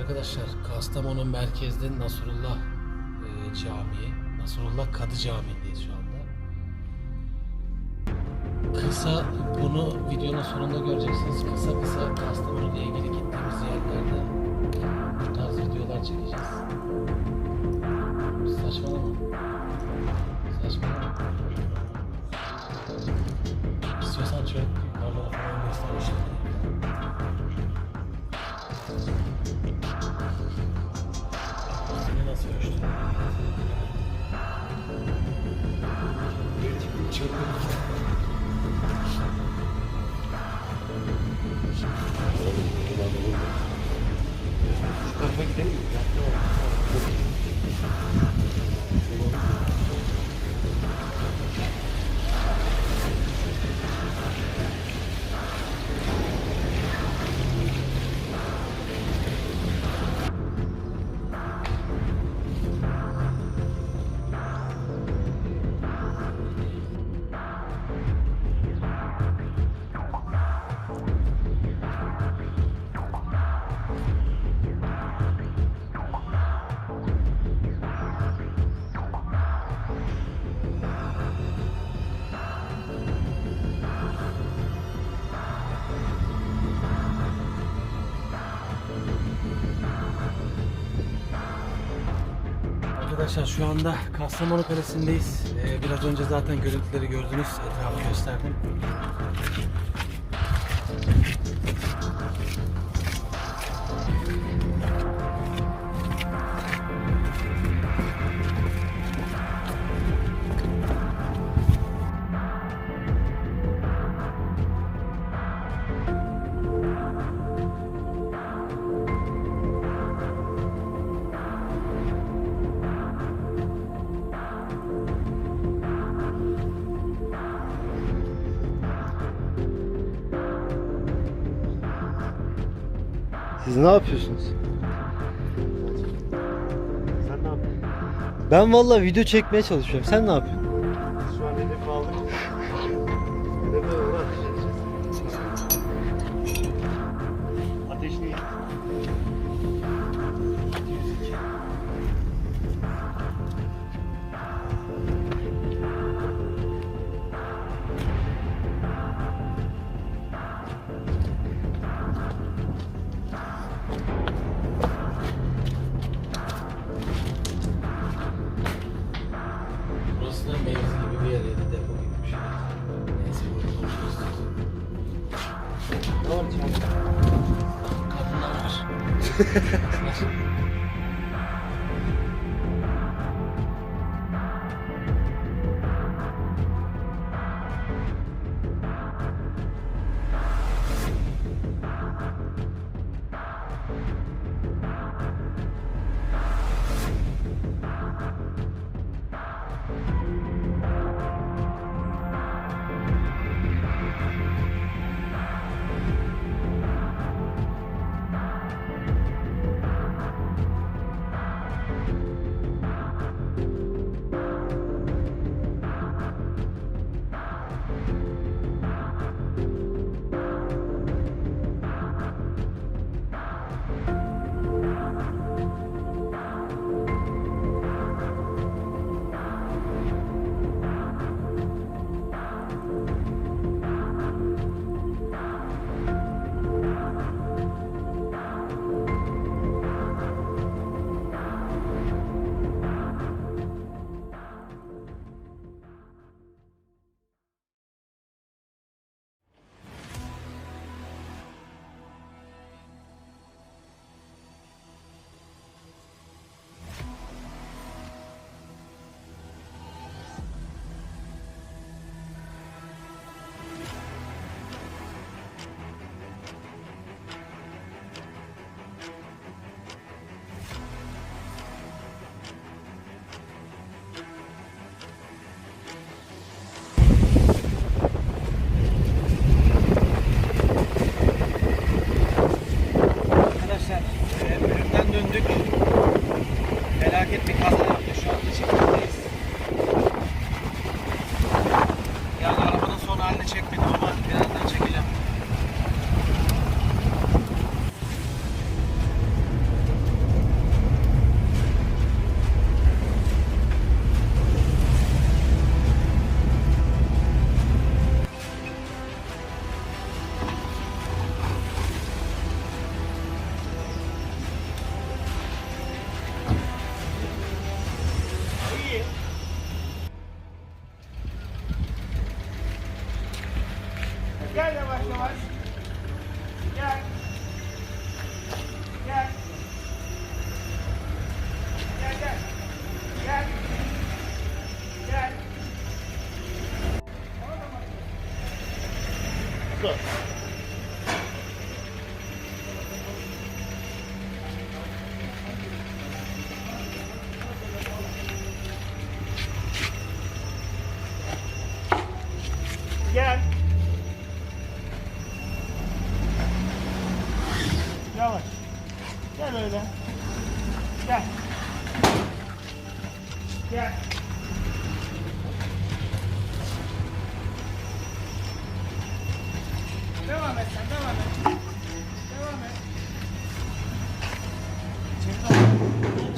arkadaşlar Kastamonu merkezde Nasrullah e, Camii, Nasrullah Kadı Camii'ndeyiz şu anda. Kısa bunu videonun sonunda göreceksiniz. Kısa kısa Kastamonu ile ilgili gittiğimiz yerlerde bu tarz videolar çekeceğiz. Saçmalama. Saçmalama. Arkadaşlar şu anda Kastamonu Kalesi'ndeyiz. Ee, biraz önce zaten görüntüleri gördünüz. Etrafı gösterdim. Ne yapıyorsunuz? Sen ne yapıyorsun? Ben vallahi video çekmeye çalışıyorum. Sen ne yapıyorsun?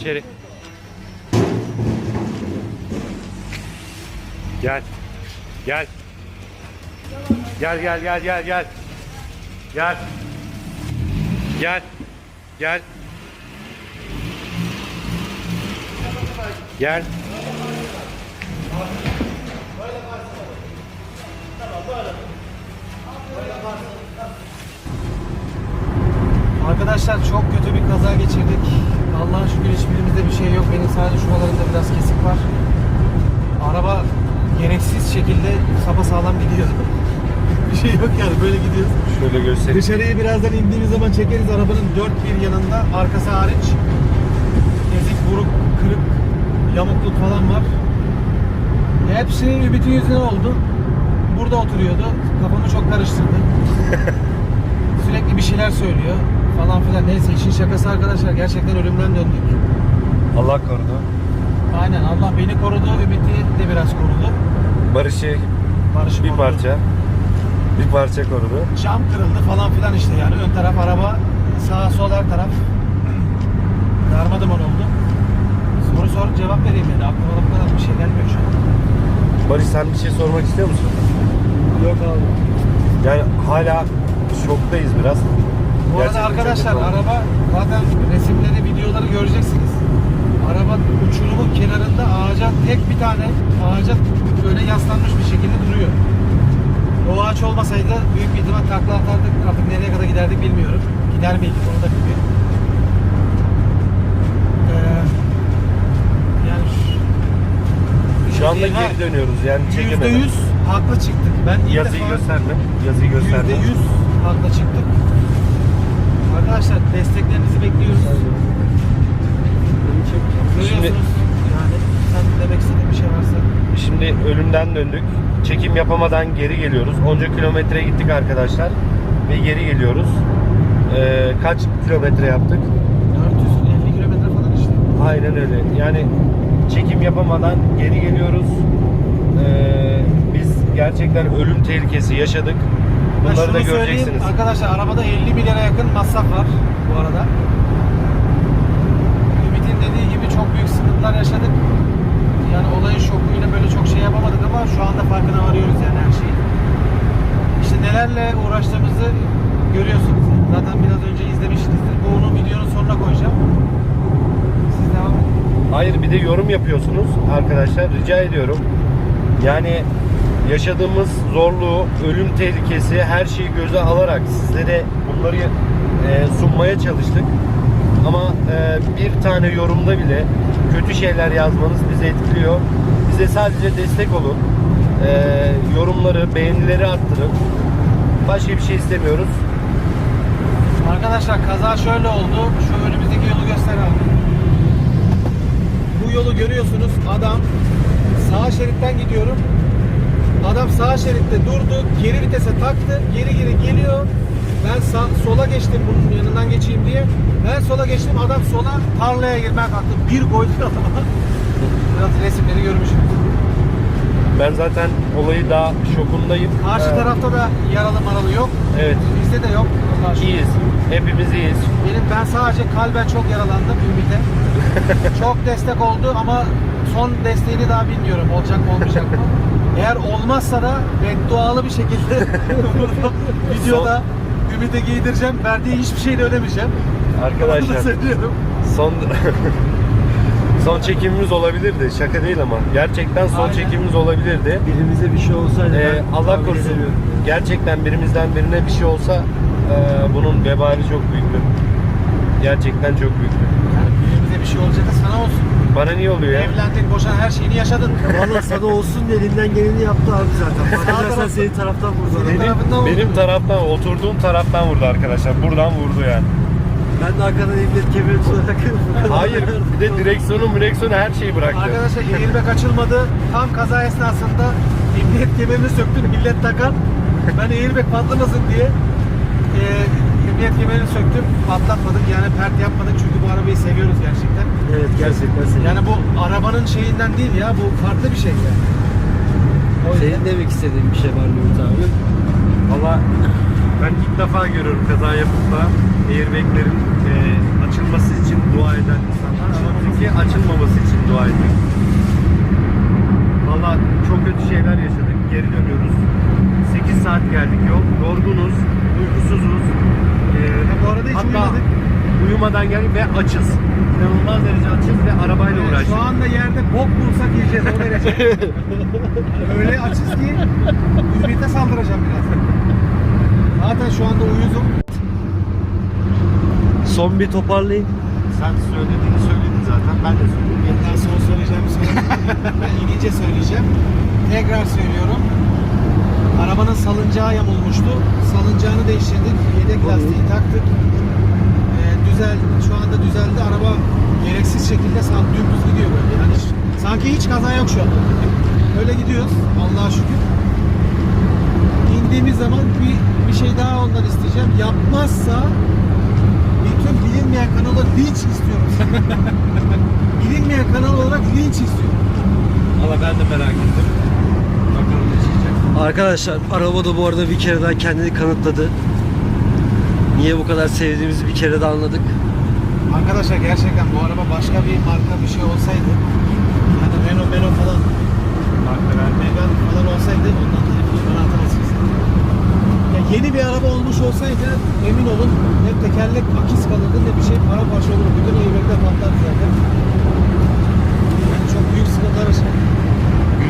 İçeri. Gel. Gel. Gel gel gel gel gel. Gel. Gel. Gel. Gel. Arkadaşlar çok kötü bir kaza geçirdik. Allah'a şükür hiçbirimizde bir şey yok. Benim sadece şuralarında biraz kesik var. Araba gereksiz şekilde sağlam gidiyor. bir şey yok yani böyle gidiyor. Şöyle göstereyim. Dışarıyı birazdan indiğimiz zaman çekeriz. Arabanın dört bir yanında arkası hariç ezik, buruk, kırık, yamukluk falan var. Hepsinin Ümit'in yüzüne oldu. Burada oturuyordu. Kafamı çok karıştırdı. Sürekli bir şeyler söylüyor falan filan. Neyse işin şakası arkadaşlar. Gerçekten ölümden döndük. Allah korudu. Aynen Allah beni korudu. Ümit'i de biraz korudu. Barış'ı Barış'ı bir korudu. parça. Bir parça korudu. Cam kırıldı falan filan işte yani. Ön taraf araba, sağ sol her taraf darmaduman oldu. Soru sor cevap vereyim yani. Aklıma da bu kadar bir şey gelmiyor şu an. Barış sen bir şey sormak istiyor musun? Yok abi. Yani hala şoktayız biraz. Bu arada Gerçekten arkadaşlar araba zaten resimleri, videoları göreceksiniz. Araba uçurumun kenarında ağaca tek bir tane ağaca böyle yaslanmış bir şekilde duruyor. O ağaç olmasaydı büyük bir ihtimal takla atardık. Artık nereye kadar giderdik bilmiyorum. Gider miydik onu da bilmiyorum. Ee, yani şu- Şu anda geri dönüyoruz yani Yüzde çekemedim. yüz haklı çıktık. Ben ilk Yazıyı defa gösterme. Yazıyı gösterme. yüzde yüz haklı çıktık. Arkadaşlar desteklerinizi bekliyoruz. Görüyorsunuz. Yani sen demek istediğin bir şey varsa. Şimdi ölümden döndük. Çekim yapamadan geri geliyoruz. Onca kilometre gittik arkadaşlar. Ve geri geliyoruz. Ee, kaç kilometre yaptık? 450 kilometre falan işte. Aynen öyle. Yani çekim yapamadan geri geliyoruz. Ee, biz gerçekten ölüm tehlikesi yaşadık. Bunları da göreceksiniz. Arkadaşlar arabada 50 bin lira yakın masraf var bu arada. Ümit'in dediği gibi çok büyük sıkıntılar yaşadık. Yani olayın şokuyla böyle çok şey yapamadık ama şu anda farkına varıyoruz yani her şeyin. İşte nelerle uğraştığımızı görüyorsunuz. Zaten biraz önce izlemişsinizdir. Bunu videonun sonuna koyacağım. Siz devam edin. Hayır bir de yorum yapıyorsunuz arkadaşlar rica ediyorum. Yani yaşadığımız zorluğu, ölüm tehlikesi her şeyi göze alarak sizlere bunları e, sunmaya çalıştık. Ama e, bir tane yorumda bile kötü şeyler yazmanız bizi etkiliyor. Bize sadece destek olun. E, yorumları, beğenileri arttırın. Başka bir şey istemiyoruz. Arkadaşlar kaza şöyle oldu. Şu önümüzdeki yolu göster abi. Bu yolu görüyorsunuz. Adam sağ şeritten gidiyorum. Adam sağ şeritte durdu. Geri vitese taktı. Geri geri geliyor. Ben sağ, sola geçtim bunun yanından geçeyim diye. Ben sola geçtim. Adam sola tarlaya girmeye kalktı. Bir koydu adama. Biraz resimleri görmüşsünüz. Ben zaten olayı daha şokundayım. Karşı Ee, tarafta da yaralı maralı yok. Evet. Bizde de yok. İyiyiz. Hepimiz iyiyiz. Benim ben sadece kalben çok yaralandım Ümit'e. çok destek oldu ama son desteğini daha bilmiyorum olacak mı olmayacak mı. Eğer olmazsa da beddualı bir şekilde burada videoda Ümit'e giydireceğim. Verdiği hiçbir şey de ödemeyeceğim. Onu da Arkadaşlar söylüyorum. son son çekimimiz olabilirdi. Şaka değil ama. Gerçekten son Aynen. çekimimiz olabilirdi. Birimize bir şey olsaydı Ee, ben Allah korusun. edemiyorum. gerçekten birimizden birine bir şey olsa e, bunun vebali çok büyüktür. Gerçekten çok büyüktür. Yani birimize bir şey olacak olsun. Bana niye oluyor ya? Evlendin, boşan her şeyini yaşadın. Valla sana olsun diye elinden geleni yaptı abi zaten. Tarafta- senin taraftan vurdu. Senin adam. tarafından vurdu. Benim taraftan, oturduğum taraftan vurdu arkadaşlar. Buradan vurdu yani. Ben de arkadan emniyet kemeri tutarak Hayır, bir de direksiyonu, direksiyonu her şeyi bıraktı. Arkadaşlar airbag açılmadı. Tam kaza esnasında emniyet kemerini söktüm. Millet takar. Ben airbag patlamasın diye e, emniyet kemerini söktüm. Patlatmadık yani pert yapmadık çünkü bu arabayı seviyoruz gerçekten. Evet gerçekten senin. Yani bu arabanın şeyinden değil ya bu farklı bir şey yani. O yüzden- Senin demek istediğin bir şey var Nurt abi. Valla ben ilk defa görüyorum kaza yapıp da airbaglerin e, açılması için dua eden insanlar ama bizimki açılmaması için dua ediyor. Valla çok kötü şeyler yaşadık. Geri dönüyoruz. 8 saat geldik yol. Yorgunuz, uykusuzuz. E, bu arada hiç hatta uyumadık. uyumadan geldik ve açız. İnanılmaz derece açız ve arabayla Evet, uğraştık. şu anda yerde bok bulsak yiyeceğiz o derece. Öyle açız ki ümite saldıracağım biraz. Zaten şu anda uyuzum. Son bir toparlayın. Sen söylediğini söyledin zaten. Ben de söyledim. Ben son söyleyeceğimi söyledim. ben inince söyleyeceğim. Tekrar söylüyorum. Arabanın salıncağı yamulmuştu. Salıncağını değiştirdik. Yedek lastiği taktık. Ee, düzel, şu anda düzeldi. Araba gereksiz şekilde sağ dümdüz gidiyor böyle. Yani hiç- sanki hiç kaza yok şu an. Öyle gidiyoruz. Allah'a şükür. İndiğimiz zaman bir, bir şey daha ondan isteyeceğim. Yapmazsa bütün bilinmeyen kanala linç istiyorum. bilinmeyen kanal olarak linç istiyorum. Valla ben de merak ettim. Arkadaşlar araba da bu arada bir kere daha kendini kanıtladı. Niye bu kadar sevdiğimizi bir kere de anladık. Arkadaşlar gerçekten bu araba başka bir marka bir şey olsaydı yani Renault Meno falan Megane falan olsaydı ondan da hep bana atamazsınız. Ya yeni bir araba olmuş olsaydı emin olun ne tekerlek akis kalırdı ne bir şey paramparça olurdu. Bütün airbagler patlardı zaten. Yani çok büyük sıkıntılar yaşadık.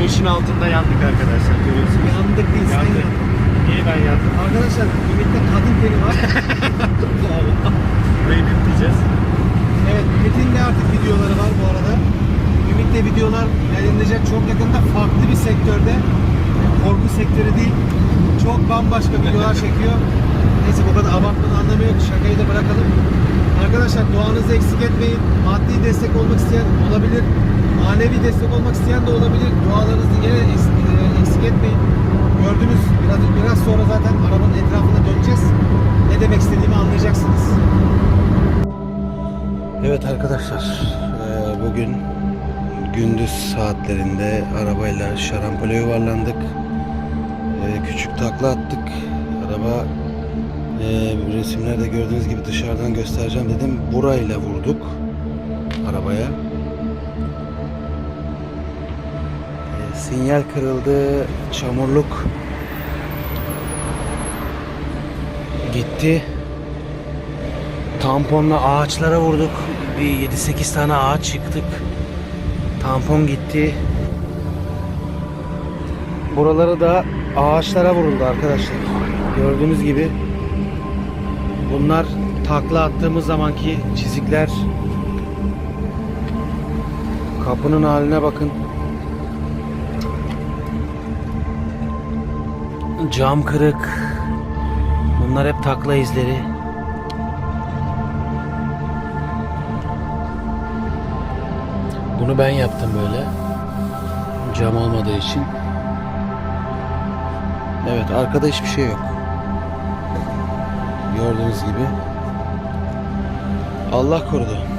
Güneşin altında yandık arkadaşlar. Görüyorsunuz. Yandık değil sen Yandık. yandın. Niye ben yandım? Arkadaşlar Ümit'te kadın teni var. Burayı bipleyeceğiz. evet Ümit'in de artık videoları var bu arada. Ümit'te videolar yayınlanacak çok yakında farklı bir sektörde. Korku sektörü değil. Çok bambaşka videolar çekiyor. Neyse bu kadar abartmanın anlamı yok. Şakayı da bırakalım. Arkadaşlar duanızı eksik etmeyin. Maddi destek olmak isteyen olabilir. Manevi destek olmak isteyen de olabilir. Dualarınızı yine e, eksik etmeyin. Gördünüz biraz, biraz sonra zaten arabanın etrafında döneceğiz. Ne demek istediğimi anlayacaksınız. Evet arkadaşlar eee, bugün gündüz saatlerinde arabayla şarampole yuvarlandık. Eee, küçük takla attık. Araba resimlerde gördüğünüz gibi dışarıdan göstereceğim dedim. Burayla vurduk arabaya. Sinyal kırıldı. Çamurluk gitti. Tamponla ağaçlara vurduk. Bir 7-8 tane ağaç yıktık. Tampon gitti. Buralara da ağaçlara vuruldu arkadaşlar. Gördüğünüz gibi bunlar takla attığımız zamanki çizikler. Kapının haline bakın. Cam kırık. Bunlar hep takla izleri. Bunu ben yaptım böyle. Cam olmadığı için. Evet arkada hiçbir şey yok. Gördüğünüz gibi. Allah korudu.